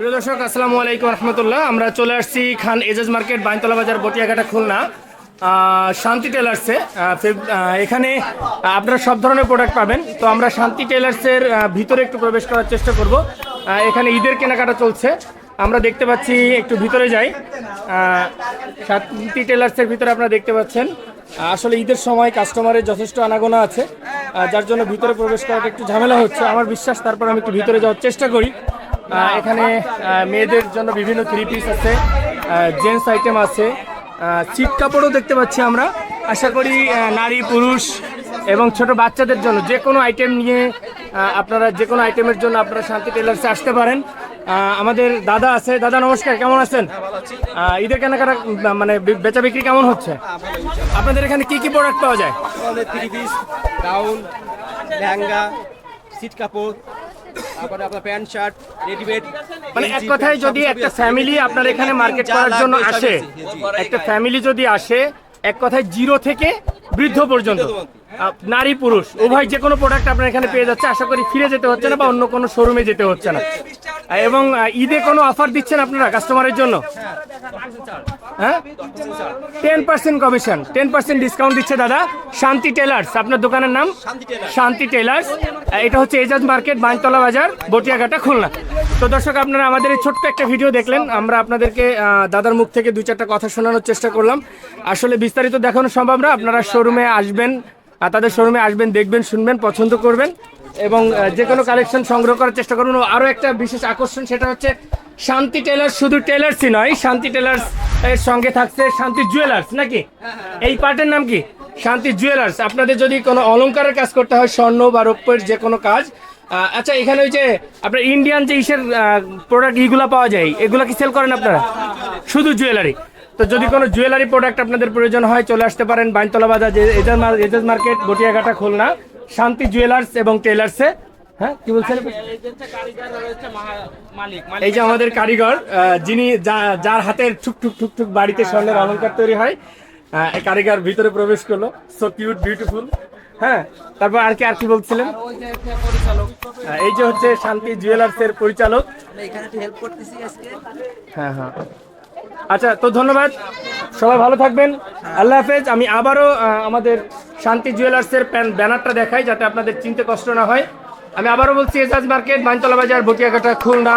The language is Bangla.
প্রিয় দর্শক, আসসালামু আলাইকুম রহমতুল্লাহ। আমরা চলে আসছি খান এজাজ মার্কেট বাইনতলা বাজার বটিয়াঘাটা, খুলনা। শান্তি টেলার্সে এখানে আপনারা সব ধরনের প্রোডাক্ট পাবেন। তো আমরা শান্তি টেলার্সের ভিতরে একটু প্রবেশ করার চেষ্টা করব। এখানে ঈদের কেনাকাটা চলছে। আমরা দেখতে পাচ্ছি, একটু ভিতরে যাই। শান্তি টেলার্সের ভিতরে আপনারা দেখতে পাচ্ছেন। আসলে ঈদের সময় কাস্টমারের যথেষ্ট আনাগোনা আছে। যার জন্য ভিতরে প্রবেশ করাটা একটু ঝামেলা হচ্ছে। আমার বিশ্বাস, তারপর আমি একটু ভিতরে যাওয়ার চেষ্টা করি। এখানে মেয়েদের জন্য বিভিন্ন থ্রি পিস আছে জেন্টস আইটেম আছে চিট কাপড়ও দেখতে পাচ্ছি আমরা। আশা করি নারী, পুরুষ এবং ছোট বাচ্চাদের জন্য যে কোনো আইটেম নিয়ে আপনারা যে কোনো আইটেমের জন্য আপনারা শান্তি টেলার্সে আসতে পারেন। আমাদের দাদা আছে। দাদা, নমস্কার। কেমন আছেন? ঈদের কেনাকাটা মানে বেচা বিক্রি কেমন হচ্ছে? আপনাদের এখানে কি কি প্রোডাক্ট পাওয়া যায়? Three piece gown lehenga seat কাপড় তারপরে আপনার প্যান্ট শার্ট রেডিমেড মানে এক কথায় যদি একটা ফ্যামিলি আপনার এখানে মার্কেট করার জন্য আসে একটা ফ্যামিলি যদি আসে এক কথায় জিরো থেকে বৃদ্ধ পর্যন্ত। নারী পুরুষ উভয় যে কোনো প্রোডাক্ট আপনার এখানে পেয়ে যাচ্ছে আশা করি ফিরে যেতে হচ্ছে না বা অন্য কোনো শোরুমে যেতে হচ্ছে না। এবং ঈদে কোনো অফার দিচ্ছেন আপনারা কাস্টমারের জন্য? হ্যাঁ? Ten percent commission ten percent discount দিচ্ছে দাদা। শান্তি টেলার্স আপনার দোকানের নাম? শান্তি টেলার্স। এটা হচ্ছে এজাজ মার্কেট বাইনতলা বাজার বটিয়াঘাটা খুলনা। তো দর্শক আপনারা আমাদের এই ছোট্ট একটা ভিডিও দেখলেন। আমরা আপনাদেরকে দাদার মুখ থেকে দুই চারটা কথা শোনানোর চেষ্টা করলাম। আসলে বিস্তারিত দেখানো সম্ভব না। আপনারা শোরুমে আসবেন আর তাদের শোরুমে আসবেন দেখবেন শুনবেন পছন্দ করবেন। এবং যে কোনো কালেকশন সংগ্রহ করার চেষ্টা করুন। ও আরও একটা বিশেষ আকর্ষণ সেটা হচ্ছে শান্তি টেলার্স শুধু টেলার্সই নয়, শান্তি টেলার্স এর সঙ্গে থাকছে শান্তি জুয়েলার্স, নাকি? এই পার্টের নাম কি? শান্তি জুয়েলার্স। আপনাদের যদি কোনো অলংকারের কাজ করতে হয়, স্বর্ণ বা রৌপ্যের যে কোনো কাজ আচ্ছা এখানে ওই যে আপনার ইন্ডিয়ান যে ইসের প্রোডাক্ট ইগুলা পাওয়া যায়, এগুলো কি সেল করেন আপনারা? শুধু জুয়েলারি। তো যদি কোনো জুয়েলারি প্রোডাক্ট আপনাদের প্রয়োজন হয়, চলে আসতে পারেন বাইনতলা বাজার এজাজ মার্কেট, বটিয়াঘাটা, খুলনা। শান্তি জুয়েলার্স এবং টেলার্সে হ্যাঁ কি বলছেন? এই যে আমাদের কারিগর যিনি যা- যার হাতের ঠুক ঠুক ঠুক ঠুক বাড়িতে স্বর্ণের অলংকার তৈরি হয় আহ, কারিগর ভিতরে প্রবেশ করল। সো কিউট বিউটিফুল হ্যাঁ তারপর আর কি আর কি বলছিলেন? এই যে হচ্ছে শান্তি জুয়েলার্স এর পরিচালক। এখানে একটু হেল্প করতেছি আজকে। হ্যাঁ হ্যাঁ। আচ্ছা তো ধন্যবাদ। সবাই ভালো থাকবেন। আল্লাহ হাফেজ। আমি আবারও আমাদের শান্তি জুয়েলার্সের প্যান ব্যানারটা দেখাই যাতে আপনাদের চিনতে কষ্ট না হয়। আমি আবারও বলছি এজাজ মার্কেট বাইনতলা বাজার ভটিয়াঘাটা খুলনা।